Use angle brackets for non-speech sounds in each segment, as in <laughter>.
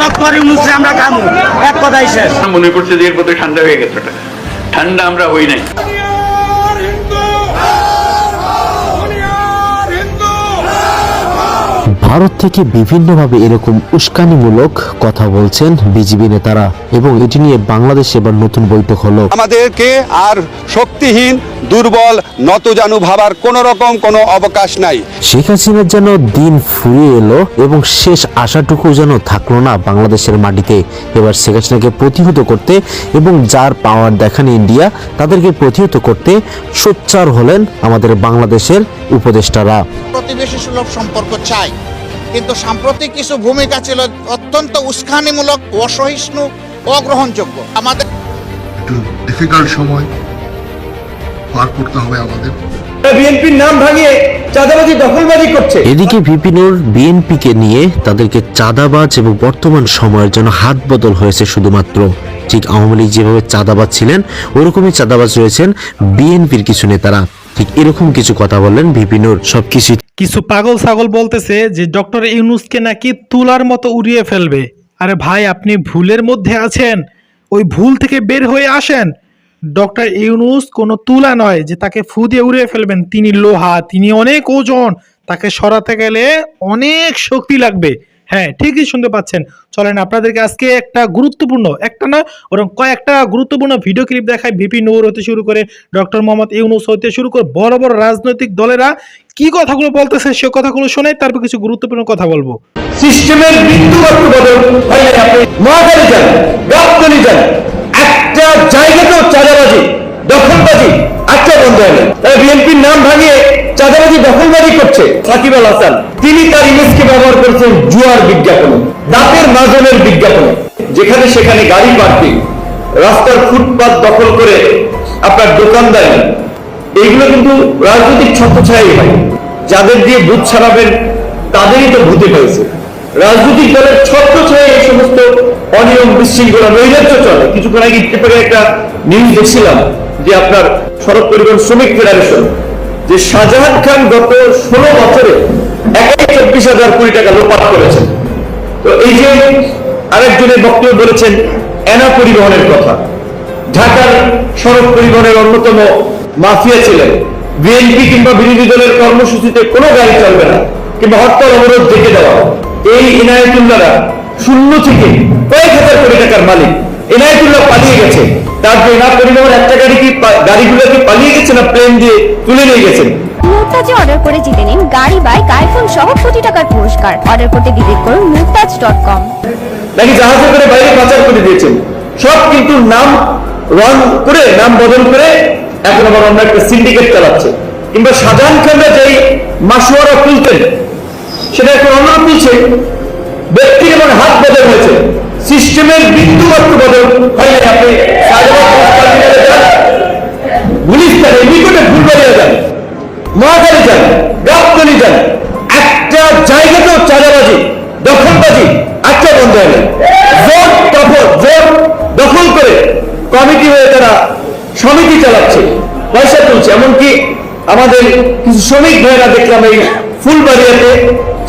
Doctor ইউনুসে আমরা কামু এক কথাই শেষ। মনে করছে যে এর মধ্যে ঠান্ডা হয়ে গেছে ঠান্ডা আমরা হই নাই। ভারত থেকে বিভিন্নভাবে এরকম উস্কানিমূলক কথা বলছেন বিজিবি নেতারা এবং এটি নিয়ে বাংলাদেশে এবার নতুন বৈঠক হলো। আমাদেরকে আর শক্তিহীন দুর্বল নতজানু ভাবার কোনো রকম কোনো অবকাশ নাই। শেখ হাসিনার যেন দিন ফুরিয়ে এলো এবং শেষ আশাটুকু যেন থাকল না বাংলাদেশের মাটিতে। এবার শেখ হাসিনাকে প্রতিহত করতে এবং যার পাওয়ার দেখান ইন্ডিয়া তাদেরকে প্রতিহত করতে সোচ্চার হলেন আমাদের বাংলাদেশের উপদেষ্টারা। প্রতিবেশী সুলভ সম্পর্ক চাই। কিন্তু সাম্প্রতিক কিছু ভূমিকা ছিল অত্যন্ত উস্কানিমূলক অসহিষ্ণু অগ্রহণযোগ্য। আমাদের একটু ডিফিকাল্ট সময় পার করতে হবে আমাদের। বিএনপির নাম ভাঙিয়ে চাঁদাবাজি দখলবাজি করছে। এদিকে ভিপিনুর বিএনপিকে নিয়ে তাদেরকে চাঁদাবাজ এবং বর্তমান সময়ের জন্য হাত বদল হয়েছে শুধুমাত্র। ঠিক আওয়ামী লীগ যেভাবে চাঁদাবাজ ছিলেন ওরকমই চাঁদাবাজ রয়েছেন বিএনপির কিছু নেতারা। ঠিক এরকম কিছু কথা বললেন ভিপিনুর সবকিছু কিছু পাগল ছাগল বলতেছে যে, ডক্টর ইউনুসকে নাকি তুলার মতো উড়িয়ে ফেলবে। আরে ভাই, আপনি ভুলের মধ্যে আছেন। ওই ভুল থেকে বের হয়ে আসেন। ডক্টর ইউনুস কোনো তুলা নয় যে, তাকে ফু দিয়ে উড়িয়ে ফেলবেন। তিনি লোহা, তিনি অনেক ওজন। তাকে সরাতে গেলে অনেক শক্তি লাগবে। হ্যাঁ ঠিকই শুনতে পাচ্ছেন। চলেন, আপনাদেরকে আজকে একটা গুরুত্বপূর্ণ, একটা না ওরকম কয়েকটা গুরুত্বপূর্ণ ভিডিও ক্লিপ দেখায় ভিপি নূর হতে শুরু করে, ডক্টর মোহাম্মদ ইউনুস হতে শুরু করে, বড় বড় রাজনৈতিক দলেরা কি কথাগুলো বলতেছে সে কথাগুলো শুনে তারপর কিছু গুরুত্বপূর্ণ কথা বলব। সিস্টেমের বিন্দুমাত্র বদল মহাকালী যান যান, একটা জায়গাতেও চাঁদাবাজি, দখলবাজি বন্ধ তারা বিএনপির নাম ভাঙিয়ে চাঁদাবাজি, দখলবাজি করছে সাকিব আল হাসান। তিনি তার ইমেজকে ব্যবহার করেছেন জুয়ার বিজ্ঞাপনে, দাঁতের মাজনের বিজ্ঞাপনে। যেখানে সেখানে গাড়ি পার্কিং, রাস্তার ফুটপাত দখল করে আপনার দোকানদারি এইগুলো কিন্তু রাজনৈতিক ছত্রছায়াই হয়। যাদের দিয়ে বুথ ছাড়াবেন, তাদেরই তো ভূতে হয়েছে রাজনৈতিক দলের ছত্রছায়া এই সমস্ত অনিয়ম বিশৃঙ্খলা নৈরাজ্য চলে। কিছুক্ষণ আগে পেপারে একটা নিউজ দেখছিলাম যে আপনার সড়ক পরিবহন শ্রমিক ফেডারেশন যে শাহজাহান খান গত ষোলো বছরে একাই চব্বিশ হাজার কোটি টাকা লোপাট করেছেন তো এই যে আরেকজনের বক্তব্য বলেছেন, এনা পরিবহনের কথা। ঢাকার সড়ক পরিবহনের অন্যতম মাফিয়া ছিলেন। বিএনপি কিংবা বিরোধী দলের কর্মসূচিতে কোনো গাড়ি চলবে না কিংবা হরতাল অবরোধ ডেকে দেওয়া এই ইনায়তুল্লাহরা শূন্য থেকে কয়েক হাজার কোটি টাকার মালিক। ইনায়তুল্লাহ পালিয়ে গেছে। তার যে এনা পরিবহন একটা গাড়ি কি গাড়িগুলো কি পালিয়ে গেছে না প্লেন দিয়ে তুলে নিয়ে গেছেন মুরতাজে অর্ডার করে জিতে নিন গাড়ি বাইক আইফোন সহ কোটি টাকার পুরস্কার। অর্ডার করতে ভিজিট করুন মুরতাজ ডট কম। নাকি জাহাজে করে বাইরে পাচার করে দিয়েছেন? সব কিন্তু নাম রং করে, নাম বদল করে, এখন আবার অন্য একটা সিন্ডিকেট চালাচ্ছে। কিংবা শাহজাহান খানরা যেই মাসুয়ারা তুলতেন সেটা এখন অন্য তুলছে ব্যক্তি এবং হাত বদল হয়েছে। সিস্টেমের বিন্দু মাত্র বদল হয় নাই। আপনি গুলিস্তানে নিকটে ফুলবাড়িয়া যান মহাকালী যান, গাবতলি যান, একটা জায়গাতেও চাঁদাবাজি, দখলবাজি, আটটা বন্ধ হয় কমিটি হয়ে তারা সমিতি চালাচ্ছে, পয়সা তুলছে। এমনকি আমাদের কিছু শ্রমিক ভাইয়েরা দেখলাম এই ফুলবাড়িয়াতে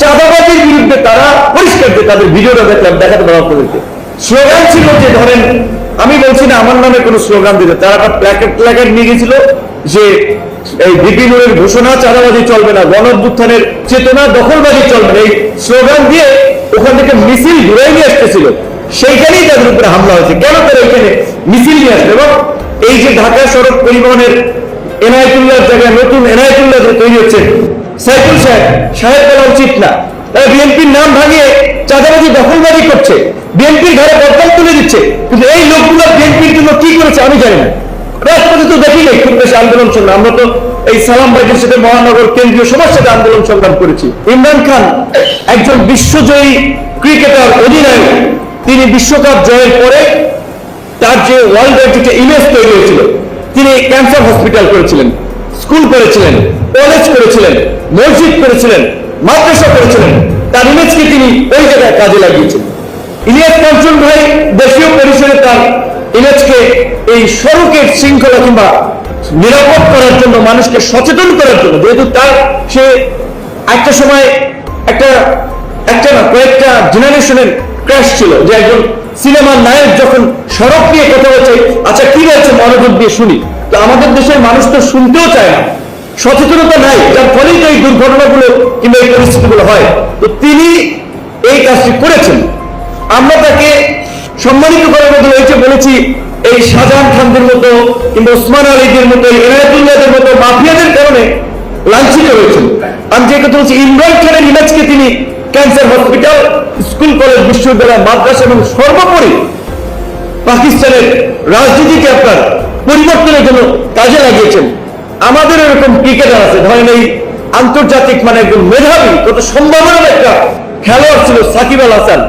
চাঁদাবাজির বিরুদ্ধে তারা পরিষ্কার যে তাদের ভিডিওটা দেখলাম, দেখাতে পারব আপনাদেরকে। স্লোগান ছিল যে, ধরেন, আমি বলছি না, আমার নামে কোনো স্লোগান দিতে। তারা একটা প্ল্যাকেট প্ল্যাকেট নিয়ে গেছিল যে, এই বিপিনুরের ঘোষণা, চাঁদাবাজি চলবে না গণ অভ্যুত্থানের চেতনা দখলবাজি চলবে এই স্লোগান দিয়ে ওখান থেকে মিছিল ঘুরাই নিয়ে আসতেছিল। সেইখানেই তাদের উপরে হামলা হয়েছে। কেন তারা এখানে মিছিল নিয়ে আসবে? এবং এই যে ঢাকা সড়ক পরিবহনের এনআইতুল্লাহর জায়গায় নতুন এনআইতুল্লাহ তৈরি হচ্ছে সাইকুল সাহেব সাহেব বলা উচিত না। তারা বিএনপির নাম ভাঙিয়ে চাঁদাবাজি, দখলবাজি করছে। বিএনপির ঘরে বদনাম তুলে দিচ্ছে। কিন্তু এই লোকগুলো বিএনপির জন্য কি করেছে আমি জানি না। রাজপথে তো দেখি নাই, খুব বেশি আন্দোলন সংগ্রাম। আমরা তো এই সালাম ভাইদের সাথে মহানগর কেন্দ্রীয় সবার সাথে আন্দোলন সংগ্রাম করেছি। ইমরান খান একজন বিশ্বজয়ী ক্রিকেটার, অধিনায়ক। তিনি বিশ্বকাপ জয়ের পরে তার যে ওয়ার্ল্ড ওয়াইড একটা ইমেজ তৈরি হয়েছিল, তিনি ক্যান্সার হসপিটাল করেছিলেন স্কুল করেছিলেন কলেজ করেছিলেন, মসজিদ করেছিলেন, মাদ্রাসা করেছিলেন, তার ইমেজকে তিনি ওই জায়গায় কাজে লাগিয়েছেন। ইলিয়াস কাঞ্চন ভাই দেশীয় পরিসরে তার ইমেজকে এই সড়কের শৃঙ্খলা কিংবা নিরাপদ করার জন্য, মানুষকে সচেতন করার জন্য, যেহেতু তার সে একটা সময় একটা একটা না, কয়েকটা জেনারেশনের ক্র্যাশ ছিল যে একজন সিনেমার নায়ক যখন সড়ক নিয়ে কথা বলছে আচ্ছা কি বলছে মনোযোগ দিয়ে শুনি? তো আমাদের দেশের মানুষ তো শুনতেও চায় না। সচেতনতা নাই, যার ফলেই তো এই দুর্ঘটনাগুলো কিংবা এই পরিস্থিতিগুলো হয়। তো তিনি এই কাজটি করেছেন। আমরা তাকে সম্মানিত করার মতো হয়েছে বলেছি এই শাহজাহান খানদের মতো কিংবা ওসমান আলীদের মতো এনায়তুল্লাহদের মতো মাফিয়াদের কারণে লাঞ্ছিত হয়েছেন। আমি যে কথা বলছি, ইমরান খানের ইমেজকে তিনি ক্যান্সার হসপিটাল স্কুল, কলেজ, বিশ্ববিদ্যালয়, মাদ্রাসা এবং সর্বোপরি পাকিস্তানের রাজনীতিকে আপনার পরিবর্তনের জন্য কাজে লাগিয়েছেন। আমাদের এরকম ক্রিকেটার আছে, ধরেন এই আন্তর্জাতিক মানে একজন মেধাবী, কত সম্ভাবনার একটা খেলোয়াড় ছিল, সাকিব আল হাসান।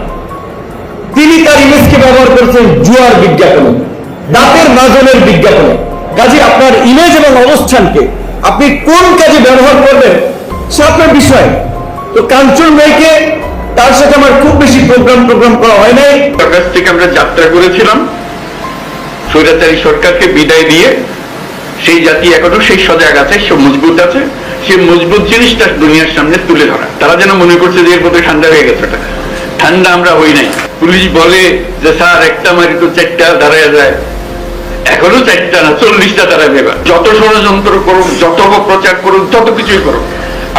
তিনি তার ইমেজকে ব্যবহার করেছেন জুয়ার বিজ্ঞাপনে, দাঁতের মাজনের বিজ্ঞাপনে। কাজে আপনার ইমেজ এবং অবস্থানকে আপনি কোন কাজে ব্যবহার করবেন, সে আপনার বিষয়। তো কাঞ্চন মেয়েকে তার সাথে আমার খুব বেশি প্রোগ্রাম প্রোগ্রাম করা হয় নাই। কাছ থেকে আমরা যাত্রা করেছিলাম। স্বৈরাচারী সরকারকে বিদায় দিয়ে সেই জাতি এখনও সেই সজাগ আছে, সে মজবুত আছে, সে মজবুত জিনিসটা দুনিয়ার সামনে তুলে ধরা। তারা যেন মনে করছে যে এর মধ্যে ঠান্ডা হয়ে গেছে ওটা। ঠান্ডা আমরা হই নাই। পুলিশ বলে যে, স্যার, একটা মারি তো চারটা দাঁড়ায় যায়। এখনও চারটা না, চল্লিশটা ভেবা যত ষড়যন্ত্র করুক, যত প্রচার করুক, যত কিছুই করুক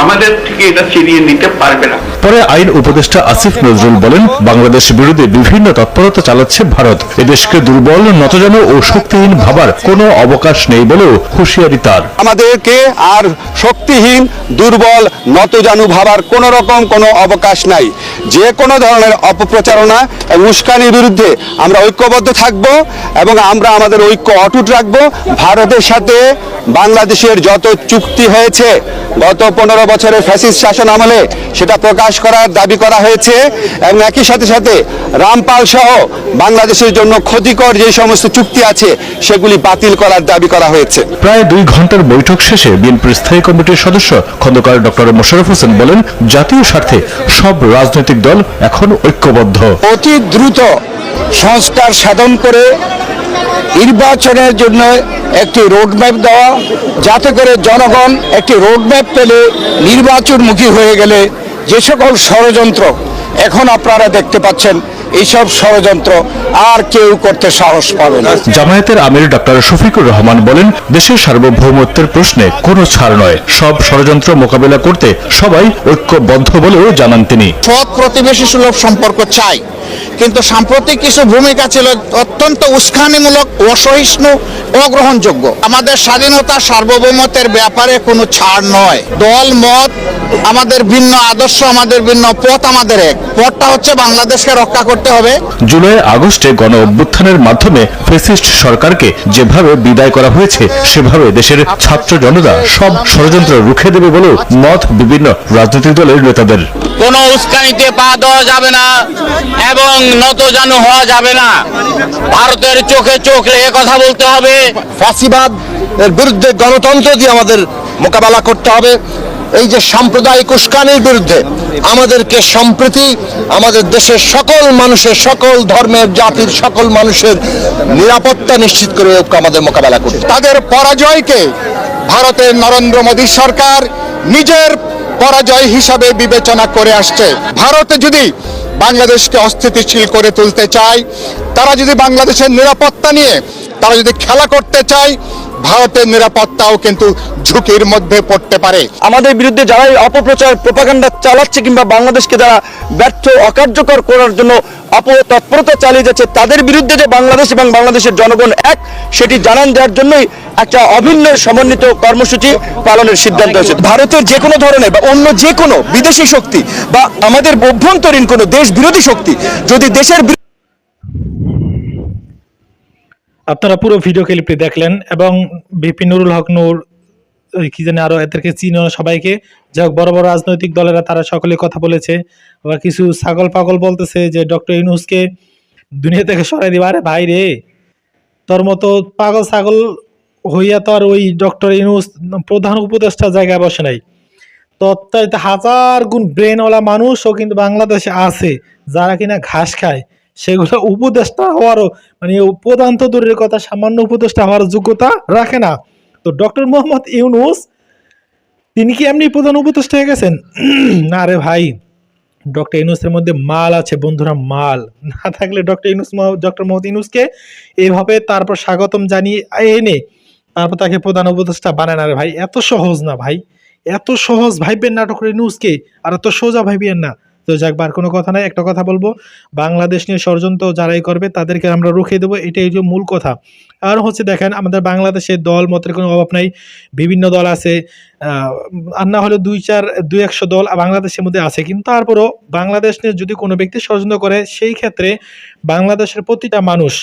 আমাদের থেকে এটা ছিনিয়ে নিতে পারবে না। পরে আইন উপদেষ্টা আসিফ নজরুল বলেন বাংলাদেশ বিরোধী বিভিন্ন তৎপরতা চালাচ্ছে ভারত। এদেশকে দুর্বল নতজানু ও শক্তিহীন ভাবার কোনো অবকাশ নেই বলেও হুঁশিয়ারি তার। আমাদেরকে আর শক্তিহীন দুর্বল নতজানু ভাবার কোনো রকম কোনো অবকাশ নাই। যে কোনো ধরনের অপপ্রচারণা এবং উস্কানির বিরুদ্ধে আমরা ঐক্যবদ্ধ থাকব এবং আমরা আমাদের ঐক্য অটুট রাখব। ভারতের সাথে বাংলাদেশের যত চুক্তি হয়েছে গত পনেরো বছরের ফ্যাসিস্ট শাসন আমলে সেটা প্রকাশ করার দাবি করা হয়েছে এবং একই সাথে সাথে রামপাল সহ বাংলাদেশের জন্য ক্ষতিকর যে সমস্ত চুক্তি আছে সেগুলি বাতিল করার দাবি করা হয়েছে। প্রায় দুই ঘণ্টার বৈঠক শেষে বিএনপির স্থায়ী কমিটির সদস্য খন্দকার ডক্টর মোশারফ হোসেন বলেন জাতীয় স্বার্থে সব রাজনৈতিক দল এখন ঐক্যবদ্ধ। অতি দ্রুত সংস্কার সাধন করে নির্বাচনের জন্য একটি রোডম্যাপ দেওয়া যাতে করে জনগণ একটি রোডম্যাপ পেলে নির্বাচনমুখী হয়ে গেলে যে সকল ষড়যন্ত্র এখন আপনারা দেখতে পাচ্ছেন এইসব ষড়যন্ত্র আর কেউ করতে সাহস পাবে না। জামায়াতের আমির ডক্টর শফিকুর রহমান বলেন দেশের সার্বভৌমত্বের প্রশ্নে কোনো ছাড় নয়। সব ষড়যন্ত্র মোকাবেলা করতে সবাই ঐক্যবদ্ধ বলেও জানান তিনি। সৎ প্রতিবেশী সুলভ সম্পর্ক চাই। কিন্তু সাম্প্রতিক কিছু ভূমিকা ছিল অত্যন্ত উস্কানিমূলক, অসহিষ্ণু, অগ্রহণযোগ্য। আমাদের স্বাধীনতা সার্বভৌমত্বের ব্যাপারে কোনো ছাড় নয়। দল, মত আমাদের ভিন্ন আদর্শ আমাদের ভিন্ন পথ আমাদের এক। পথটা হচ্ছে বাংলাদেশকে রক্ষা করতে হবে। জুলাই আগস্টে গণ অভ্যুত্থানের মাধ্যমে ফেসিস্ট সরকারকে যেভাবে বিদায় করা হয়েছে সেভাবে দেশের ছাত্র জনতা সব ষড়যন্ত্র রুখে দেবে বলেও মত বিভিন্ন রাজনৈতিক দলের নেতাদের। কোনো উস্কানিতে পা দেওয়া যাবে না এবং নত নতজানু হওয়া যাবে না। ভারতের চোখে চোখ রেখে কথা বলতে হবে। ফাঁসিবাদ এর বিরুদ্ধে গণতন্ত্র দিয়ে আমাদের মোকাবেলা করতে হবে। এই যে সাম্প্রদায়িক উস্কানির বিরুদ্ধে আমাদেরকে সম্প্রতি, আমাদের দেশের সকল মানুষের, সকল ধর্মের, জাতির, সকল মানুষের নিরাপত্তা নিশ্চিত করে আমাদের মোকাবেলা করতে তাদের পরাজয়কে ভারতের নরেন্দ্র মোদী সরকার নিজের পরাজয় হিসাবে বিবেচনা করে আসছে। ভারত যদি বাংলাদেশকে অস্থিতিশীল করে তুলতে চায়, তারা যদি বাংলাদেশের নিরাপত্তা নিয়ে, তারা যদি খেলা করতে চায় ভারতের নিরাপত্তাও কিন্তু ঝুঁকির মধ্যে পড়তে পারে। আমাদের বিরুদ্ধে যারা এই অপপ্রচার প্রপাগান্ডা চালাচ্ছে কিংবা বাংলাদেশকে যারা ব্যর্থ, অকার্যকর করার জন্য অপতৎপরতা চালিয়ে যাচ্ছে, তাদের বিরুদ্ধে যে বাংলাদেশ এবং বাংলাদেশের জনগণ এক, সেটি জানান দেওয়ার জন্যই একটা অভিন্ন সমন্বিত কর্মসূচি পালনের সিদ্ধান্ত হয়েছে। ভারতের যে কোনো ধরনের বা অন্য যে কোনো বিদেশি শক্তি বা আমাদের অভ্যন্তরীণ কোনো দেশ বিরোধী শক্তি যদি দেশের বিরুদ্ধে আপনারা পুরো ভিডিও ক্লিপটি দেখলেন এবং বিপিন নুরুল হক নূর কি জানি আরও এদেরকে চিনো সবাইকে। যাই হোক, বড় বড় রাজনৈতিক দলেরা তারা সকলে কথা বলেছে। আবার কিছু ছাগল পাগল বলতেছে যে ডক্টর ইউনুসকে দুনিয়া থেকে সরাই দিবা। আরে ভাই রে, তোর মতো পাগল ছাগল হইয়া তো আর ওই ডক্টর ইউনুস প্রধান উপদেষ্টা জায়গায় বসে নাই। তত্ত্বায়িত হাজার গুণ ব্রেনওয়ালা মানুষও কিন্তু বাংলাদেশে আছে, যারা কিনা ঘাস খায়। সেগুলো উপদেষ্টা হওয়ারও মানে প্রধান তো দূরের কথা, সামান্য উপদেষ্টা হওয়ার যোগ্যতা রাখে না। তো ডক্টর মোহাম্মদ ইউনুস, তিনি কি এমনি প্রধান উপদেষ্টা হয়ে গেছেন? <clears throat> না রে ভাই, ডক্টর ইউনুসের মধ্যে মাল আছে বন্ধুরা, মাল। না থাকলে ডক্টর ইউনুস ডক্টর মোহাম্মদ ইউনুসকে এভাবে তারপর স্বাগতম জানিয়ে এনে তারপর তাকে প্রধান উপদেষ্টা বানায় না রে ভাই। এত সহজ না ভাই। এত সহজ ভাইবেন না ডক্টর ইউনুসকে, আর এত সোজা ভাইবেন না। তো যাক বার কোনো কথা নাই, একটা কথা বলব। বাংলাদেশ নিয়ে ষড়যন্ত্র যারাই করবে, তাদেরকে আমরা রুখে দেবো, এটাই যে মূল কথা। আর হচ্ছে দেখেন, আমাদের বাংলাদেশে দল মতের কোনো অভাব নাই, বিভিন্ন দল আছে আর না হলে দুই চার, দুই একশো দল বাংলাদেশের মধ্যে আছে। কিন্তু তারপরও বাংলাদেশ নিয়ে যদি কোনো ব্যক্তি ষড়যন্ত্র করে, সেই ক্ষেত্রে বাংলাদেশের প্রতিটা মানুষ,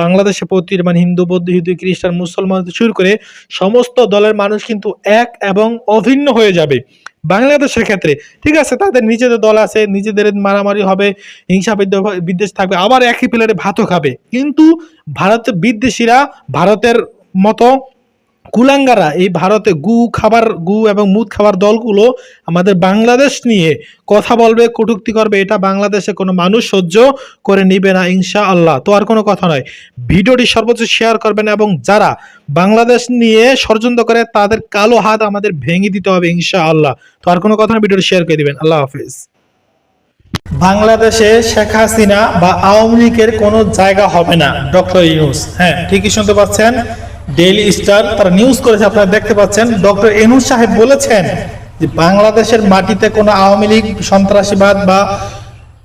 বাংলাদেশের প্রতি মানে হিন্দু, বৌদ্ধ, হিন্দু, খ্রিস্টান, মুসলমান, শুরু করে সমস্ত দলের মানুষ কিন্তু এক এবং অভিন্ন হয়ে যাবে। বাংলাদেশের ক্ষেত্রে, ঠিক আছে? তাদের নিজেদের দল আছে, নিজেদের মারামারি হবে, হিংসা বিদ্বেষ- থাকবে, আবার একই প্লেয়ারে ভাতও খাবে। কিন্তু ভারতের বিদ্বেষীরা ভারতের মতো কুলাঙ্গারা, এই ভারতে গু খাবার, গু এবং মুদ খাবার দলগুলো আমাদের বাংলাদেশ নিয়ে কথা বলবে, কটূক্তি করবে, এটা বাংলাদেশে কোনো মানুষ সহ্য করে নিবে না ইনশা আল্লাহ তো আর কোনো কথা নয়। ভিডিওটি সর্বোচ্চ শেয়ার করবেন এবং যারা বাংলাদেশ নিয়ে ষড়যন্ত্র করে, তাদের কালো হাত আমাদের ভেঙে দিতে হবে ইনশা আল্লাহ তো আর কোনো কথা না ভিডিওটি শেয়ার করে দিবেন। আল্লাহ হাফিজ। বাংলাদেশে শেখ হাসিনা বা আওয়ামী লীগের কোনো জায়গা হবে না, ডক্টর ইউনুস। হ্যাঁ ঠিকই শুনতে পাচ্ছেন? ডেইলি স্টার তারা নিউজ করেছে, আপনারা দেখতে পাচ্ছেন। ডক্টর ইউনুস সাহেব বলেছেন যে বাংলাদেশের মাটিতে কোনো আওয়ামী লীগ, সন্ত্রাসীবাদ বা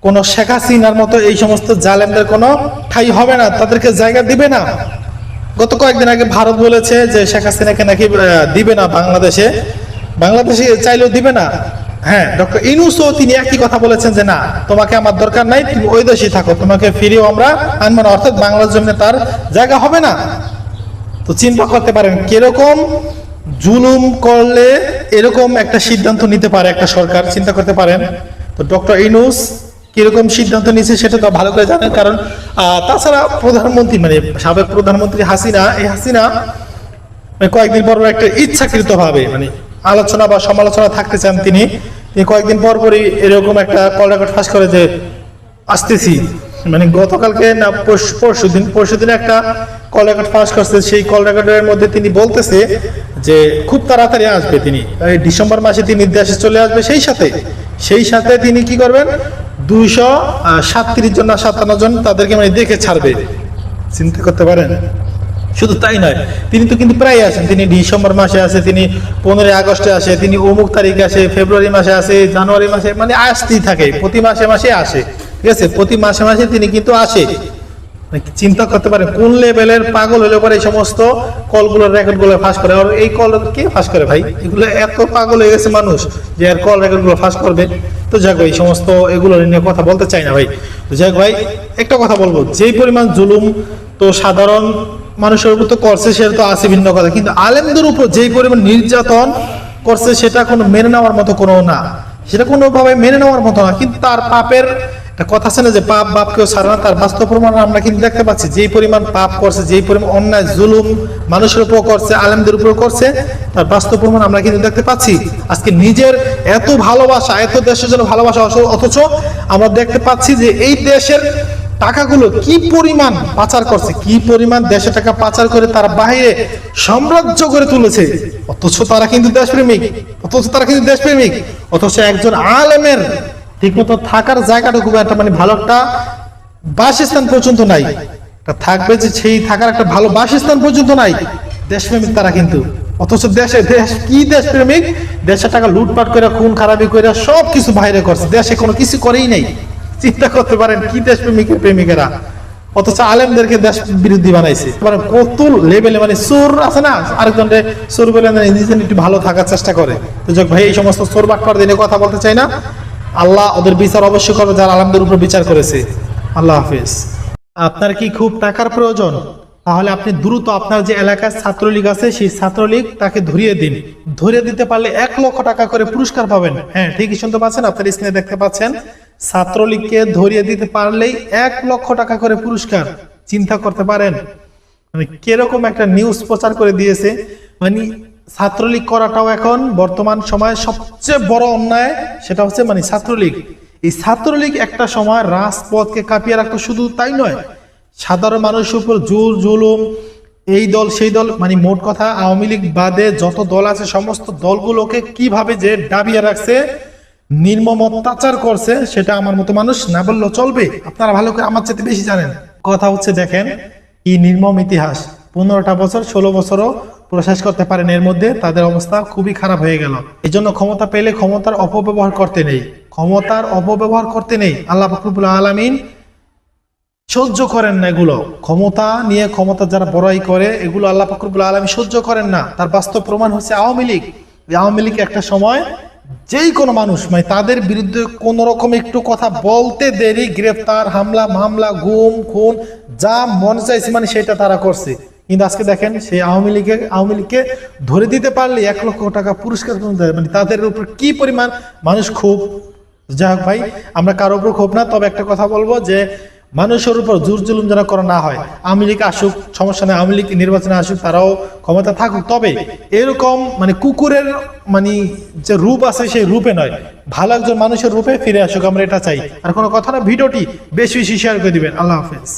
কোনো শেখ হাসিনার মতো এই সমস্ত জালেমদের কোনো ঠাই হবে না, তাদেরকে জায়গা দিবে না। গত কয়েকদিন আগে ভারত বলেছে যে শেখ হাসিনাকে নাকি দিবে না বাংলাদেশে। বাংলাদেশে চাইলেও দিবে না। হ্যাঁ ডক্টর ইনুসও তিনি একই কথা বলেছেন যে না, তোমাকে আমার দরকার নাই, তুমি ওই দেশেই থাকো, তোমাকে ফিরেও আমরা আনব না। অর্থাৎ বাংলার জন্য তার জায়গা হবে না। তো চিন্তা করতে পারেন। কীরকম জুলুম করলে এরকম একটা সিদ্ধান্ত নিতে পারে একটা সরকার? চিন্তা করতে পারেন। তো ডক্টর ইনুস কীরকম সিদ্ধান্ত নিয়েছে সেটা তো ভালো করে জানেন, কারণ তাছাড়া প্রধানমন্ত্রী মানে সাবেক প্রধানমন্ত্রী হাসিনা, এই হাসিনা মানে কয়েকদিন পর একটা ইচ্ছাকৃত ভাবে মানে আলোচনা বা সমালোচনা থাকতে চান তিনি কয়েকদিন পর পরই এরকম একটা কল রেকর্ড ফাঁস করে যে, আসতেছি। মানে গতকালকে না, পরশু দিন পরশু দিন একটা কল রেকর্ড ফাঁস করছে। সেই কল রেকর্ডের মধ্যে তিনি বলতেছে যে, খুব তাড়াতাড়ি আসবে তিনি। ডিসেম্বর মাসে তিনি দেশে চলে আসবে সেই সাথে। সেই সাথে তিনি কি করবেন? দুইশো সাতত্রিশ জন না সাতান্ন জন তাদেরকে মানে দেখে ছাড়বে। চিন্তা করতে পারেন। শুধু তাই নয়, তিনি তো কিন্তু প্রায় আসেন। তিনি ডিসেম্বর মাসে আসে, তিনি পনেরোই আগস্টে আসে, তিনি অমুক তারিখে আসে, ফেব্রুয়ারি মাসে আসে, জানুয়ারি মাসে মানে আসতেই থাকে। প্রতি মাসে মাসে আসে। ঠিক আছে, প্রতি মাসে মাসে তিনি কিন্তু আসে। মানে চিন্তা করতে পারেন, কোন লেভেলের পাগল হলে পরে এই সমস্ত কলগুলোর রেকর্ডগুলো ফাঁস করে? আর এই কল কে ফাঁস করে ভাই? এগুলো এত পাগল হয়ে গেছে মানুষ যে আর কল রেকর্ডগুলো ফাঁস করবে। তো যাক এই সমস্ত এগুলো নিয়ে কথা বলতে চাই না ভাই। তো যাক ভাই, একটা কথা বলব, যেই পরিমাণ জুলুম, তো সাধারণ মানুষের উপর তো করছে সেটা তো আছে ভিন্ন কথা। কিন্তু আলেমদের উপর যেই পরিমাণ নির্যাতন করছে, সেটা কোনো মেনে নেওয়ার মতো কোনো না। সেটা কোনোভাবে মেনে নেওয়ার মতো না। কিন্তু তার পাপের কথা আছে না যে পাপ বাপ কেউ ছাড়ে না? তার বাস্তব প্রমাণ আমরা কিন্তু দেখতে পাচ্ছি। যেই পরিমাণ পাপ করছে, যেই পরিমাণ অন্যায়, জুলুম মানুষের উপর করছে, আলেমদের উপর করছে, তার বাস্তব প্রমাণ আমরা কিন্তু দেখতে পাচ্ছি। আজকে নিজের এত ভালোবাসা, এত দেশের জন্য ভালোবাসা অথচ- আমরা দেখতে পাচ্ছি যে এই দেশের টাকাগুলো কি পরিমাণ পাচার করছে, কি পরিমাণ দেশে টাকা পাচার করে তারা বাইরে সাম্রাজ্য করে তুলেছে। অথচ তারা কিন্তু দেশপ্রেমিক, অথচ তারা কিন্তু দেশপ্রেমিক, অথচ একজন আলেমের ঠিকমতো থাকার জায়গাটুকু একটা মানে ভালো একটা বাসস্থান পর্যন্ত নাই। থাকবে যে সেই থাকার একটা ভালো বাসস্থান পর্যন্ত নাই। দেশপ্রেমিক তারা কিন্তু। অথচ দেশে দেশ কি দেশপ্রেমিক? দেশের টাকা লুটপাট করে খুন খারাপি করে সব কিছু বাইরে করছে। দেশে কোনো কিছু করেই নেই। চিন্তা করতে পারেন কি দেশপ্রেমিকের প্রেমিকেরা? অথচ আলেমদেরকে দেশ বিরোধী বানাইছে। মানে কত লেভেলে মানে চোর আছে না? আরেকজন চোর বলে না, নিজে একটু ভালো থাকার চেষ্টা করে। তো যাক ভাই এই সমস্ত চোর বাটপার দিনে কথা বলতে চাই না। আল্লাহ ওদের বিচার অবশ্যই করবে, যারা আলেমদের উপর বিচার করেছে। আল্লাহ হাফিজ। আপনার কি খুব টাকার প্রয়োজন? তাহলে আপনি দ্রুত আপনার যে এলাকার ছাত্রলীগ আছে, সেই ছাত্রলীগ তাকে ধরিয়ে দিন। ধরিয়ে দিতে পারলে এক লক্ষ টাকা করে পুরস্কার পাবেন। হ্যাঁ ঠিকই শুনতে পাচ্ছেন, আপনার স্ক্রিনে দেখতে পাচ্ছেন। ছাত্রলীগকে ধরিয়ে দিতে পারলেই এক লক্ষ টাকা করে পুরস্কার। চিন্তা করতে পারেন। মানে কীরকম একটা নিউজ প্রচার করে দিয়েছে। মানে ছাত্রলীগ করাটাও এখন বর্তমান সময়ে সবচেয়ে বড় অন্যায়, সেটা হচ্ছে মানে ছাত্রলীগ। এই ছাত্রলীগ একটা সময় রাজপথকে কাঁপিয়ে রাখতো, শুধু তাই নয়, সাধারণ মানুষের উপর জোর জুলুম, এই দল, সেই দল মানে মোট কথা আওয়ামী লীগ বাদে যত দল আছে, সমস্ত দলগুলোকে কীভাবে যে ডাবিয়ে রাখছে, নির্মম অত্যাচার করছে, সেটা আমার মতো মানুষ না বললেও চলবে। আপনারা ভালো করে আমার চাইতে বেশি জানেন। কথা হচ্ছে দেখেন কি নির্মম ইতিহাস, পনেরোটা বছর, ষোলো বছরও প্রশেষ করতে পারেন। এর মধ্যে তাদের অবস্থা খুবই খারাপ হয়ে গেল। এই জন্য ক্ষমতা পেলে ক্ষমতার অপব্যবহার করতে নেই। ক্ষমতার অপব্যবহার করতে নেই। আল্লাহ ফকরুল আলমিন সহ্য করেন না এগুলো। ক্ষমতা নিয়ে ক্ষমতা যারা বড়াই করে, এগুলো আল্লাহ ফকরুল আলমী সহ্য করেন না। তার বাস্তব প্রমাণ হচ্ছে আওয়ামী লীগ। আওয়ামী লীগ একটা সময় যেই কোনো মানুষ মানে তাদের বিরুদ্ধে কোন রকম একটু কথা বলতে দেরি গ্রেফতার হামলা, মামলা, গুম, খুন, যা মন চাইছে মানে সেটা তারা করছে। কিন্তু আজকে দেখেন সেই আওয়ামী লীগের, আওয়ামী লীগকে ধরে দিতে পারলে এক লক্ষ টাকা পুরস্কার মানে তাদের উপর কি পরিমাণ মানুষ খুব যাই হোক ভাই, আমরা কারও উপর ক্ষোভ না, তবে একটা কথা বলব যে মানুষের উপর জোর জুলুম যেন করা না হয়, আওয়ামী লীগ আসুক, সমস্যা নেই, আওয়ামী লীগ নির্বাচনে আসুক, তারাও ক্ষমতা থাকুক। তবে এরকম মানে কুকুরের মানে যে রূপ আছে সেই রূপে নয়, ভালো একজন মানুষের রূপে ফিরে আসুক, আমরা এটা চাই। আর কোনো কথা না, ভিডিওটি বেশি বেশি শেয়ার করে দিবেন। আল্লাহ হাফেজ।